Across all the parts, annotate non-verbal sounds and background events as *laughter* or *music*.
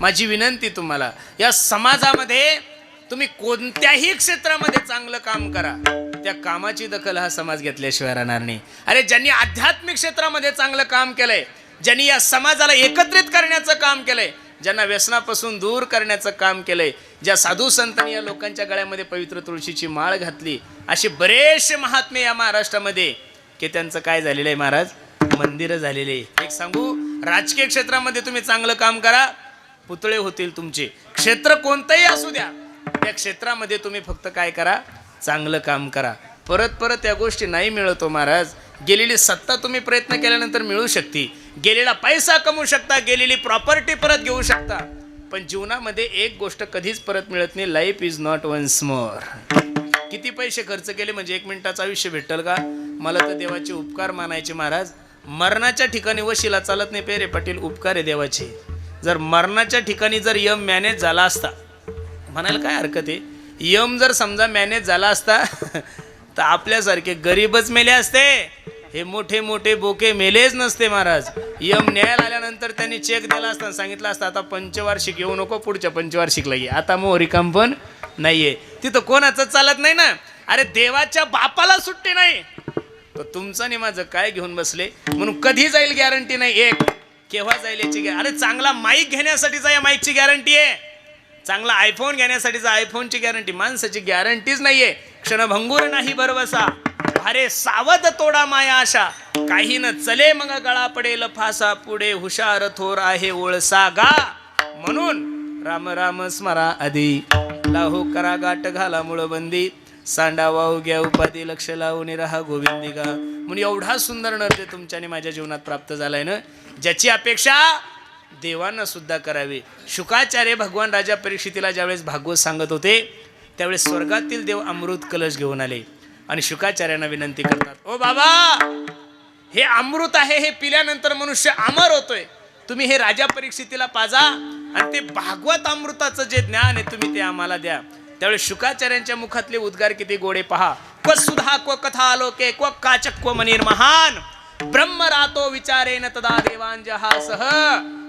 माझी विनंती तुम्हाला या समाजामध्ये तुम्ही कोणत्याही क्षेत्रामध्ये चांगलं काम करा. त्या कामाची दखल हा समाज घेतल्याशिवाय राहणार नाही. अरे ज्यांनी आध्यात्मिक क्षेत्रामध्ये चांगलं काम केलंय ज्यांनी या समाजाला एकत्रित करण्याचं काम केलंय ज्यांना व्यसनापासून दूर करण्याचं काम केलंय ज्या साधू संतांनी या लोकांच्या गळ्यामध्ये पवित्र तुळशीची माळ घातली असे बरेचसे महात्मे या महाराष्ट्रामध्ये. की त्यांचं काय झालेलं आहे महाराज? मंदिरं झालेले आहे. एक सांगू राजकीय क्षेत्रामध्ये तुम्ही चांगलं काम करा पुतळे होतील तुमचे. क्षेत्र कोणतंही असू द्या. त्या क्षेत्रामध्ये तुम्ही फक्त काय करा? चांगलं काम करा. परत परत या गोष्टी नाही मिळतो महाराज. गेलेली सत्ता तुम्ही प्रयत्न केल्यानंतर मिळू शकते. गेलेला पैसा कमवू शकता गेलेली प्रॉपर्टी परत घेऊ शकता. पण जीवनामध्ये एक गोष्ट कधीच परत मिळत नाही. Life is not once more किती पैसे खर्च केले म्हणजे एक मिनिटाचं आयुष्य भेटल का? मला तर देवाचे उपकार मानायचे महाराज. मरणाच्या ठिकाणी वशिला चालत नाही पेरे पाटील. उपकार आहे देवाचे. जर मरणाच्या ठिकाणी जर यम मॅनेज झाला असता म्हणायला काय हरकत आहे? यम जर समजा मॅनेज झाला असता *laughs* तर आपल्यासारखे गरीबच मेले असते. हे मोठे मोठे बोके मेलेच नसते महाराज. यम न्यायाला आल्यानंतर त्यांनी चेक दिला असता सांगितलं असतं आता पंचवार्षिक येऊ नको पुढच्या पंचवार्षिकला ये. आता मोहरी काम पण नाहीये. तिथं कोणाचं चालत नाही ना? अरे देवाच्या बापाला सुट्टी नाही. तर तुमचं आणि माझं काय घेऊन बसले? म्हणून कधी जाईल गॅरंटी नाही? एक. केव्हा जाईल याची अरे चांगला माईक घेण्यासाठीचा या माईकची गॅरंटी आहे. चांगला आयफोन घेण्यासाठीचा आयफोनची गॅरंटी माणसाची गॅरंटीच नाहीये. क्षणभंगूर नाही भरवसा. अरे सावध तोडा माया आशा. काही न चले मग गळा पडेल फासा. पुढे हुशार थोर आहे ओळसा गा. म्हणून राम राम स्मरा आधी लाहो करा गाठ घाला मुळ बंदी सांडा वाहू घ्या उपाधी लक्ष लावून राहा गोविंदी गा. म्हणून एवढा सुंदर नृत्य तुमच्याने माझ्या जीवनात प्राप्त झालाय ना? ज्याची अपेक्षा देवांना सुद्धा करावी. शुकाचार्य भगवान राजा परीक्षितीला ज्यावेळेस भागवत सांगत होते त्यावेळेस स्वर्गातील देव अमृत कलश घेऊन आले आणि शुकाचार्यांना विनंती करतात ओ बाबा हे अमृत आहे हे पिल्यानंतर मनुष्य अमर होतोय. तुम्ही हे राजा परीक्षितीला पाजा आणि ते भागवत अमृताचं जे ज्ञान आहे तुम्ही ते आम्हाला द्या. त्यावेळेस शुकाचार्यांच्या मुखातले उद्गार किती गोडे पहा. क्व सुधा क्व कथा आलोके क्व काचक क्व मनीर महान ब्रह्म रातो विचारेन तदा देवांजहासह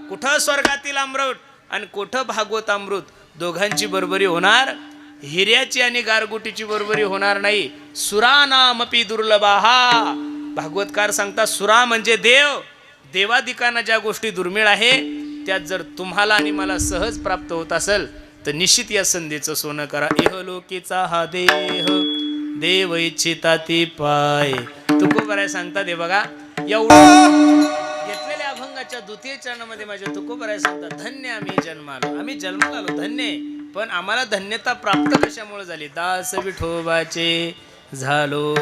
कुठं स्वर्गातील अमृत आणि कुठं भागवत अमृत? दोघांची बरोबरी होणार. हिऱ्याची आणि गारगुटीची बरोबरी होणार नाही. सुरा नामपी दुर्लभाहा भागवतकार सांगता सुरा म्हणजे देव. देवाधिकांना ज्या गोष्टी दुर्मिळ आहे त्यात जर तुम्हाला आणि मला सहज प्राप्त होत असेल तर निश्चित या संधीचं सोनं करा. इहलोकीचा हा देह. देव इच्छिता ती पाय. तुकोबराय सांगतात दे बघा. एवढं घेतलेल्या अभंगाच्या द्वितीय चरणामध्ये माझ्या तुकोबराय सांगतात. धन्य आम्ही जन्मालो. आम्ही जन्माला आलो धन्य. पण आम्हाला धन्यता प्राप्त कशामुळे झाली? दास विठोबाचे झालो.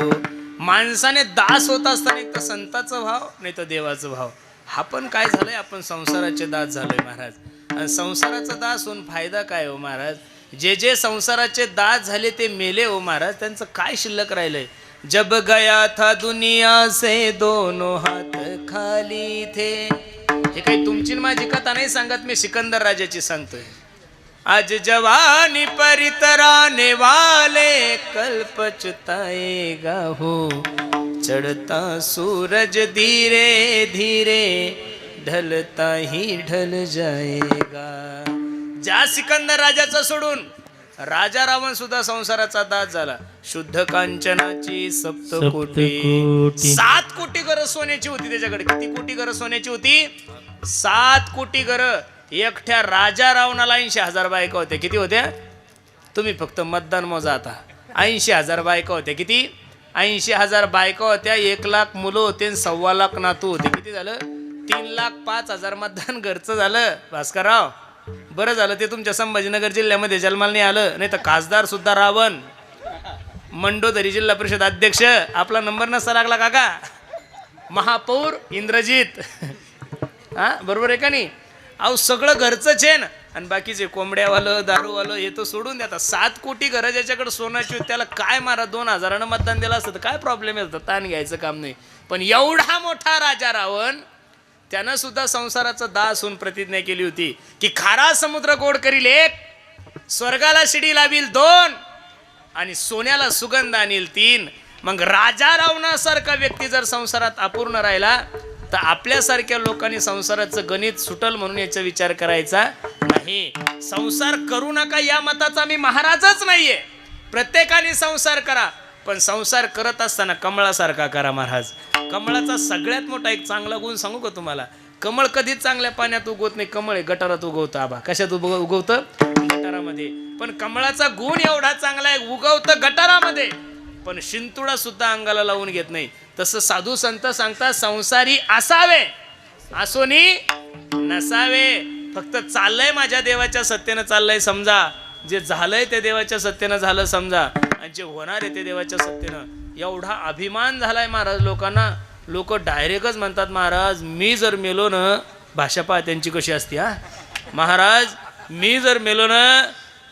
माणसाने दास होत असताना एक तर संताचा भाव नाही तर देवाचा भाव. हा पण काय झालंय? आपण संसाराचे दास झालोय महाराज. आणि संसाराचा दास होऊन फायदा काय हो महाराज? जे जे संसाराचे दास झाले ते मेले हो महाराज. त्यांचं काय शिल्लक राहिलंय? जब गया था दुनिया से दोनों हात खाली थे। हे काही तुमची माझी कथा नाही सांगत मी सिकंदर राजाची सांगतोय. आज जवानी परितराने वाले कल हो चढ़ता सूरज धीरे धीरे ढलता ही ढल जाएगा। ज्या सिकंदर राजाचा सोडून. राजा रावण सुद्धा संसाराचा दास झाला. शुद्ध कांचनाची सप्तकोटी सप्तकोटी. सात कोटी घर सोन्याची होती त्याच्याकडे. किती कोटी घर सोन्याची होती? सात कोटी घर. एकट्या राजा रावणाला ऐंशी हजार बायका होत्या. किती होत्या? तुम्ही फक्त मतदान मोजा आता. ऐंशी हजार बायका होत्या. किती? ऐंशी हजार बायका होत्या. एक लाख मुलं होते आणि सव्वा लाख नातू होते. किती झालं? तीन लाख पाच हजार मतदान घरचं झालं. भास्करराव बरं झालं ते तुमच्या संभाजीनगर जिल्ह्यामध्ये जन्माला नाही आलं नाही तर खासदार सुद्धा रावण. मंडोदरी जिल्हा परिषद अध्यक्ष आपला नंबर नसता लागला काका. महापौर इंद्रजित. हा बरोबर आहे का नाही? अहो सगळं घरचंच आहे ना आणि बाकीचे कोंबड्यावालं दारूवालं हे तर सोडून द्या. आता सात कोटी घरं ज्याच्याकडे सोनाची त्याला काय मारा? दोन हजारानं मतदान दिलं असतं तर काय प्रॉब्लेम येतं ताण घ्यायचं काम नाही. पण एवढा मोठा राजा रावण त्यानं सुद्धा संसाराचा दास होऊन प्रतिज्ञा केली होती की खारा समुद्र गोड करील एक स्वर्गाला शिडी लावील दोन आणि सोन्याला सुगंध आणील तीन. मग राजा रावणासारखा व्यक्ती जर संसारात अपूर्ण राहिला तर आपल्यासारख्या लोकांनी संसाराचं गणित सुटल म्हणून याचा विचार करायचा नाही. संसार करू नका या मताचा मी महाराजच नाहीये. प्रत्येकाने संसार करा. पण संसार करत असताना कमळासारखा करा महाराज. कमळाचा सगळ्यात मोठा एक चांगला गुण सांगू का तुम्हाला? कमळ कधीच चांगल्या पाण्यात उगवत नाही कमळ आहे गटारात उगवतं आबा. कशात उग उगवतं? गटारामध्ये. पण कमळाचा गुण एवढा चांगला आहे उगवतं गटारामध्ये. पण शिंतुडा सुद्धा अंगाला लावून घेत नाही. तसं साधू संत सांगतात संसारी असावे. असोनी नसावे. फक्त चाललंय माझ्या देवाच्या सत्तेनं चाललंय समजा. जे झालंय ते देवाच्या सत्तेनं झालं समजा. आणि जे होणार आहे ते देवाच्या सत्तेनं. एवढा अभिमान झालाय महाराज लोकांना. लोक डायरेक्टच म्हणतात महाराज मी जर मेलो ना भाषा पहा त्यांची कशी असते हा. महाराज मी जर मेलो ना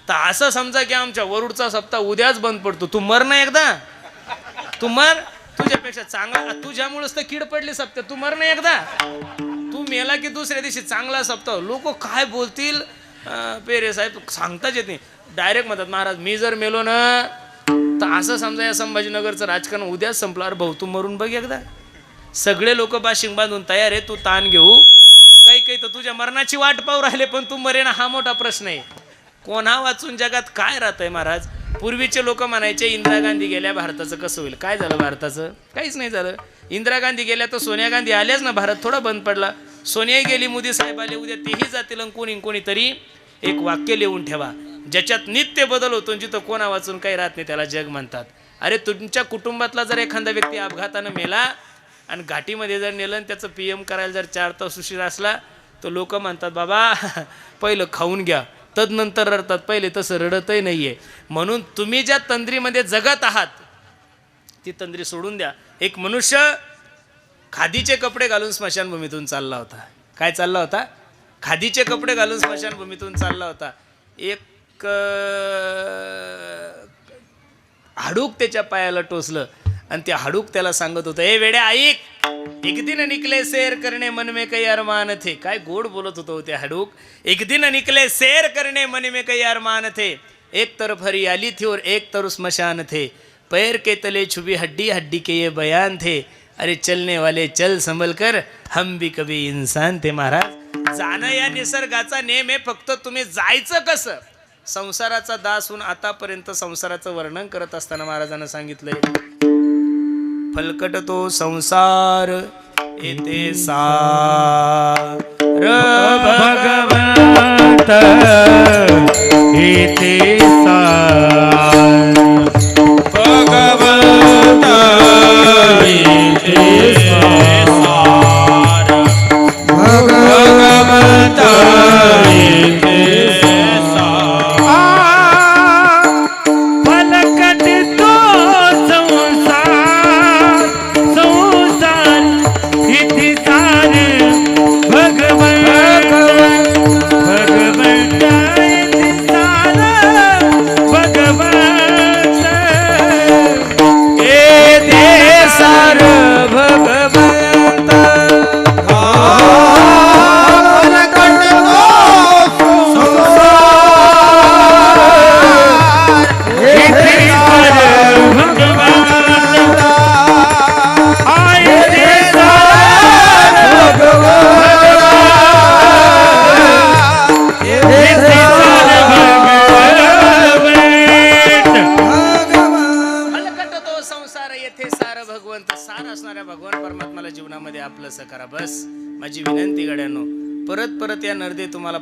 तर असं समजा की आमच्या वरुडचा सप्ताह उद्याच बंद पडतो. तू मर ना एकदा. तू मर. तुझ्यापेक्षा चांगला तुझ्यामुळेच तर कीड पडली सप्ताह तू मर ना एकदा. तू मेला की दुसऱ्या दिवशी चांगला सप्ताह. लोक काय बोलतील? पेरे साहेब सांगताच येत नाही. डायरेक्ट म्हणतात महाराज मी जर मेलो ना तर असं समजा या संभाजीनगरचं राजकारण उद्याच संपलं. अरे भाऊ तू मरून बघ एकदा. सगळे लोक बाशिंग बांधून तयार आहे तू ताण घेऊ. काही काही तर तुझ्या मरणाची वाट पाहू राहिले पण तू मरेना हा मोठा प्रश्न आहे. कोणा वाचून जगात काय राहतंय महाराज? पूर्वीचे लोक म्हणायचे इंदिरा गांधी गेल्या भारताचं कसं होईल? काय झालं भारताचं? काहीच नाही झालं. इंदिरा गांधी गेल्या तर सोनिया गांधी आल्याच ना भारत थोडा बंद पडला. सोनिया गेली मोदी साहेब आले उद्या तेही जातील आणि कोणी कोणीतरी एक वाक्य लिहून ठेवा. ज्याच्यात नित्य बदल होतो जिथं कोणा वाचून काही राहत नाही त्याला जग म्हणतात. अरे तुमच्या कुटुंबातला जर एखादा व्यक्ती अपघातानं मेला आणि घाटीमध्ये जर नेलं आणि त्याचं पी एम करायला जर चार तास उशीर असला तर लोक म्हणतात बाबा पहिलं खाऊन घ्या. तदनंतर रडतात पहिले तसं रडतही नाही आहे म्हणून तुम्ही ज्या तंद्रीमध्ये जगत आहात ती तंद्री सोडून द्या. एक मनुष्य खादीचे कपडे घालून स्मशानभूमीतून चालला होता. काय चालला होता? खादीचे कपडे घालून स्मशानभूमीतून चालला होता. एक अं, हाडूक त्याच्या पायाला टोचलं. आणि ते हाडूक त्याला सांगत होतं ए वेड्या ऐक एक दिन निकले सेर करणे मन में काही अरमान थे. काय गोड बोलत होतो हो ते हाडूक. एक दिन निकले सेर करणे मन में काही अरमान थे. एक तरफ हरियाली थी और एक तरफ स्मशान थे। पैर के तले छुपी हड्डी हड्डी के ये बयान थे। अरे चलने वाले चल संभल कर हम भी कभी इंसान थे महाराज। जाणं या निसर्गाचा नेम आहे फक्त तुम्ही जायचं कसं? संसाराचा दास होऊन आतापर्यंत संसाराचं वर्णन करत असताना महाराजांना सांगितलंय फलकट तो संसार येते सा भगवंत येते सा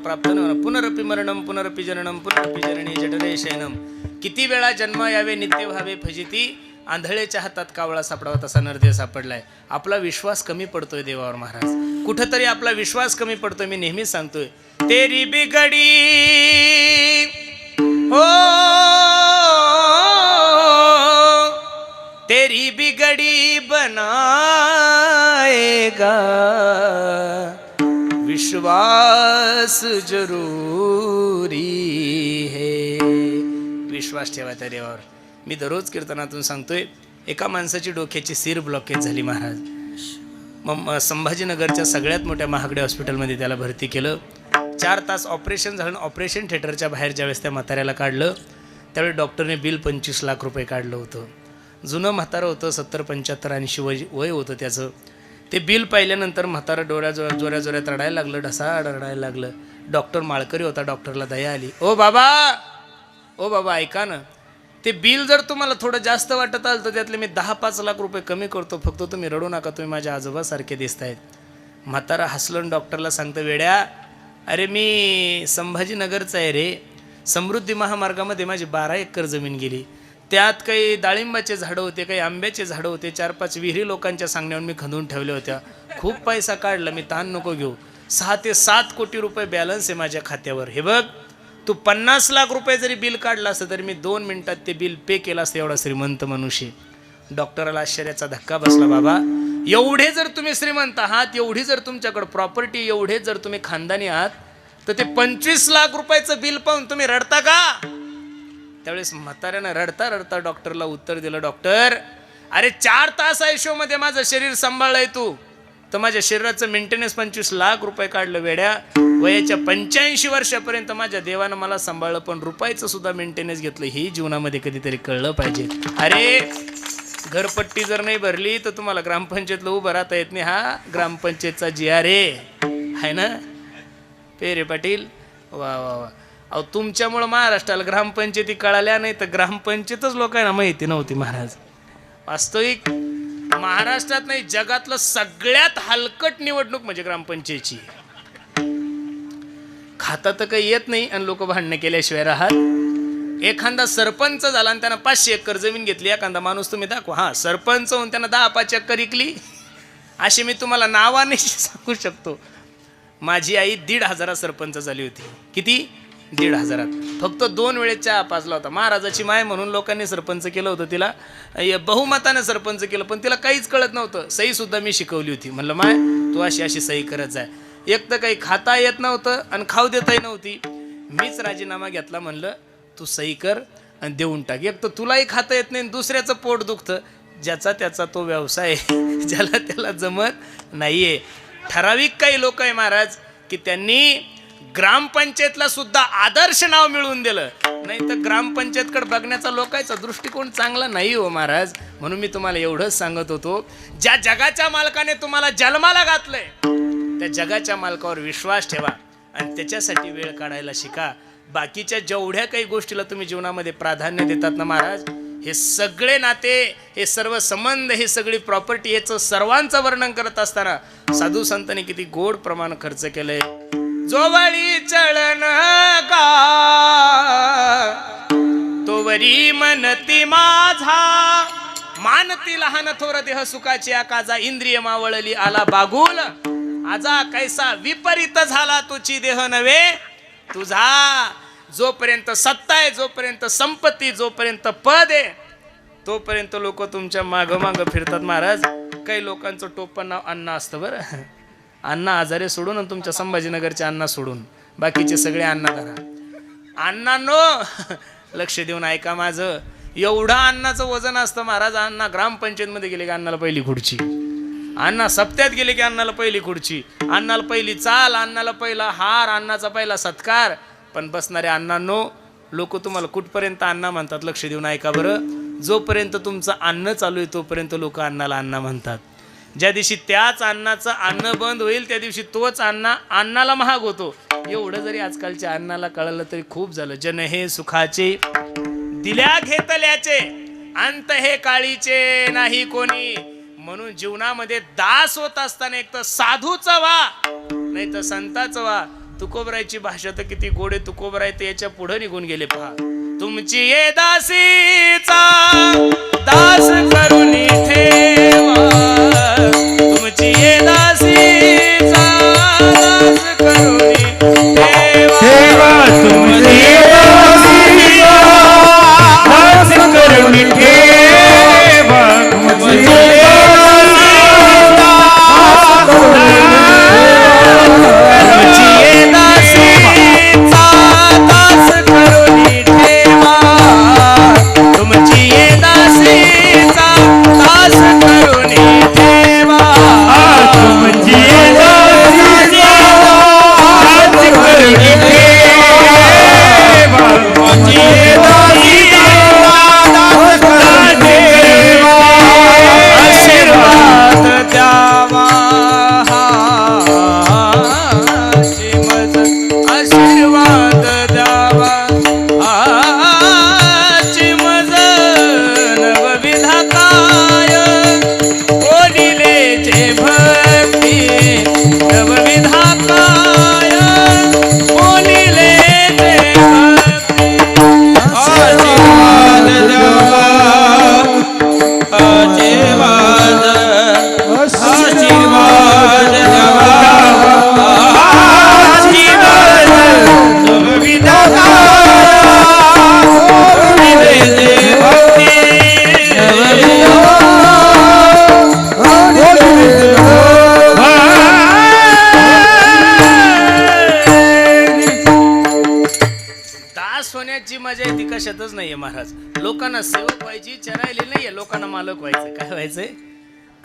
प्राप्त न पुनरपी मरणम पुनरपी जननम पुनरपी जननी जठरे शयनम किती वेळा जन्म यावे नित्य व्हावे फजिती आंधळेच्या हातात कावळा सापडावा तसा नरदेव सापडलाय. आपला विश्वास कमी पडतोय देवावर महाराज. कुठंतरी आपला विश्वास कमी पडतोय मी नेहमीच सांगतोय. तेरी बिगडी हो तेरी बिगड़ी बनाएगा. विश्वास जरूरी है. विश्वास ठेवा त्या देवावर. मी दररोज कीर्तनातून सांगतोय एका माणसाची डोक्याची सीर ब्लॉकेज झाली महाराज. मग संभाजीनगरच्या सगळ्यात मोठ्या महागड्या हॉस्पिटलमध्ये त्याला भरती केलं. चार तास ऑपरेशन झालं ऑपरेशन थिएटरच्या बाहेर ज्यावेळेस त्या म्हाताऱ्याला काढलं त्यावेळी डॉक्टरने बिल पंचवीस लाख रुपये काढलं होतं. जुनं म्हातारं होतं सत्तर पंच्याहत्तर ऐंशी वय वय होतं त्याचं. ते बिल पाहिल्यानंतर म्हातारं डोळ्या जो जोऱ्या जोऱ्यात रडायला लागलं ढसा रडायला लागलं. डॉक्टर माळकरी होता डॉक्टरला दया आली. ओ बाबा! ओ बाबा ऐका ना. ते बिल जर तुम्हाला थोडं जास्त वाटत आलं तर त्यातले मी दहा पाच लाख रुपये कमी करतो. फक्त तुम्ही रडू नका तुम्ही माझ्या आजोबासारखे दिसत आहेत म्हातारा हसलं डॉक्टरला सांगतं वेड्या अरे मी संभाजीनगरचा आहे रे. समृद्धी महामार्गामध्ये माझी बारा एकर जमीन गेली. त्यात काही डाळिंबाचे झाडं होते काही आंब्याचे झाडं होते चार पाच विहिरी लोकांच्या सांगण्यावर मी खंदून ठेवल्या होत्या. खूप पैसा काढला मी ताण नको घेऊ. सहा ते सात कोटी रुपये बॅलन्स आहे माझ्या खात्यावर. हे बघ तू पन्नास लाख रुपये जरी बिल काढलं असतं तरी मी दोन मिनिटात ते बिल पे केलं असतं एवढा श्रीमंत मनुष्य डॉक्टराला आश्चर्याचा धक्का बसला बाबा एवढे जर तुम्ही श्रीमंत आहात एवढी जर तुमच्याकडं प्रॉपर्टी एवढे जर तुम्ही खानदानी आहात तर ते पंचवीस लाख रुपयाचं बिल पाहून तुम्ही रडता का? त्यावेळेस म्हाताऱ्यानं रडता रडता डॉक्टरला उत्तर दिलं डॉक्टर अरे चार तास आयुष्यामध्ये माझं शरीर सांभाळलंय तू. तर माझ्या शरीराचं मेंटेनन्स पंचवीस लाख रुपये काढलं वेड्या. वयाच्या पंच्याऐंशी वर्षापर्यंत माझ्या देवानं मला सांभाळलं पण रुपयाचं सुद्धा मेंटेनन्स घेतलं. हे जीवनामध्ये कधीतरी कळलं पाहिजे. अरे घरपट्टी जर नाही भरली तर तुम्हाला ग्रामपंचायतला उभं राहता येत नाही. हा ग्रामपंचायतचा जी आर ए. आहे ना? पेरे पाटील? वा वा वा. अहो तुमच्यामुळं महाराष्ट्राला ग्रामपंचायती कळाल्या नाही तर ग्रामपंचायतच लोकांना माहिती नव्हती महाराज. वास्तविक महाराष्ट्रात नाही जगातलं सगळ्यात हलकट निवडणूक म्हणजे ग्रामपंचायतची. खाता तर काही येत नाही आणि लोक भांडणं केल्याशिवाय राहत. एखादा सरपंच झाला आणि त्यानं पाचशे एकर जमीन घेतली एखादा माणूस तुम्ही दाखवा. हा सरपंच होऊन त्यानं दहा पाच एकर विकली. अशी मी तुम्हाला नावाने सांगू शकतो. माझी आई दीड हजारा सरपंच झाली होती. किती? दीड हजारात. फक्त दोन वेळेस चहा पाजला होता. महाराजाची माय म्हणून लोकांनी सरपंच केलं होतं तिला. बहुमतानं सरपंच केलं पण तिला काहीच कळत नव्हतं. सही सुद्धा मी शिकवली होती. म्हणलं माय तू अशी अशी सही करत जाय एक तर काही खाता येत नव्हतं आणि खाऊ देताही नव्हती. मीच राजीनामा घेतला म्हणलं तू सही कर आणि देऊन टाक. एक तर तुलाही खाता येत नाही आणि दुसऱ्याचं पोट दुखतं. ज्याचा त्याचा तो व्यवसाय आहे. ज्याला त्याला जमत नाहीये. ठराविक काही लोक आहे महाराज की त्यांनी ग्रामपंचायतला सुद्धा आदर्श नाव मिळवून दिलं. नाही तर ग्रामपंचायतकडे बघण्याचा लोकांचा दृष्टिकोन चांगला नाही हो महाराज. म्हणून मी तुम्हाला एवढंच सांगत होतो ज्या जगाच्या मालकाने तुम्हाला जन्माला घातलंय त्या जगाच्या मालकावर विश्वास ठेवा आणि त्याच्यासाठी वेळ काढायला शिका. बाकीच्या जेवढ्या काही गोष्टीला तुम्ही जीवनामध्ये प्राधान्य देतात ना महाराज हे सगळे नाते हे सर्व संबंध हे सगळी प्रॉपर्टी याचं सर्वांचं वर्णन करत असताना साधू संतांनी किती गोड प्रमाण खर्च केलंय. जोवळी चळन का? तोवरी मनती माझा. मानती लहान थोर देह सुखाची आकाजा. इंद्रिय मावळली आला बागुल. आजा कैसा विपरीत झाला तुझी देह नव्हे? तुझा जोपर्यंत सत्ता आहे जोपर्यंत संपत्ती जोपर्यंत पद आहे तोपर्यंत लोक तुमच्या माग माग फिरतात महाराज. काही लोकांचं टोपण नाव अन्न असतं बरं. अण्णा आजारे सोडून आणि तुमच्या संभाजीनगरचे अण्णा सोडून. बाकीचे सगळे अण्णा धरा अण्णांनो लक्ष देऊन ऐका माझं. एवढं अन्नाचं वजन असतं महाराज अण्णा ग्रामपंचायतमध्ये गेले की अण्णाला पहिली खुर्ची. अण्णा सप्त्यात गेले की अण्णाला पहिली खुर्ची. अण्णाला पहिली चाल अण्णाला पहिला हार अण्णाचा पहिला सत्कार. पण बसणारे अण्णांनो लोक तुम्हाला कुठपर्यंत अण्णा म्हणतात लक्ष देऊन ऐका बरं. जोपर्यंत तुमचं अन्न चालू आहे तोपर्यंत लोक अण्णाला अण्णा म्हणतात. ज्या दिवशी त्याच अन्नाचं अन्न बंद होईल त्या दिवशी तोच अन्ना अन्नाला महाग होतो. एवढं जरी आजकालच्या अन्नाला कळलं तरी खूप झालं. जन हे सुखाचे दिल्या घेतल्याचे अंत हे काळीचे नाही कोणी. म्हणून जीवनामध्ये दास होत असताना एक तर साधूचा वा नाही तर संताच वा तुकोबरायची भाषा तर किती गोडे तुकोबराय ते याच्यापुढे निघून गेले. पहा. तुमची ये दासीचा दास करून ठेवा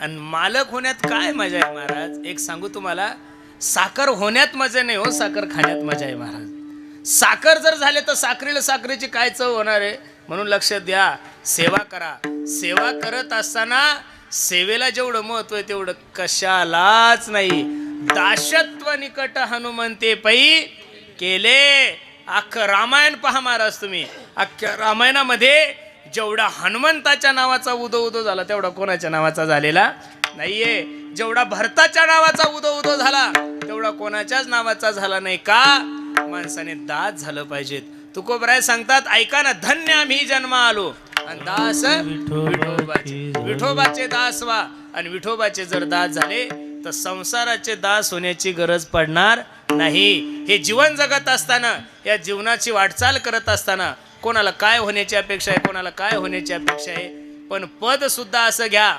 आणि मालक होण्यात काय मजा आहे महाराज? एक सांगू तुम्हाला साखर होण्यात मजा नाही हो साखर खाण्यात मजा आहे महाराज. साखर जर झाले तर साखरेला साखरेची काय चव होणार आहे? म्हणून लक्ष द्या सेवा करा. सेवा करत असताना सेवेला जेवढं महत्त्व आहे तेवढं कशालाच नाही. दाशत्व निकट हनुमंते पै केले. अख्खं रामायण पहा महाराज तुम्ही. अख्ख्या रामायणामध्ये जेवढा हनुमंताच्या नावाचा उदो उदो झाला तेवढा कोणाच्या नावाचा झालेला नाहीये. जेवढा भरताच्या नावाचा उदो उदो झाला तेवढा कोणाच्याच नावाचा झाला नाही का? माणसाने दास झालं पाहिजेत. तुकोबराय सांगतात ऐका ना धन्य आम्ही जन्म आलो आणि दास विठोबाचे. विठोबाचे दास व्हा. आणि विठोबाचे जर दास झाले तर संसाराचे दास होण्याची गरज पडणार नाही. हे जीवन जगत असताना या जीवनाची वाटचाल करत असताना कोणाला काय होण्याची अपेक्षा आहे कोणाला काय होण्याची अपेक्षा आहे पण पद सुद्धा असं घ्या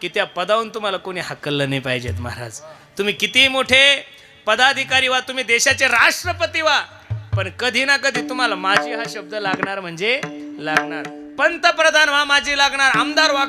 की त्या पदावरून तुम्हाला कोणी हकललं नाही पाहिजेत महाराज. तुम्ही किती मोठे पदाधिकारी व्हा तुम्ही देशाचे राष्ट्रपती व्हा पण कधी ना कधी तुम्हाला माझी हा शब्द लागणार म्हणजे लागणार. पंतप्रधान व्हा माझी लागणार आमदार व्हा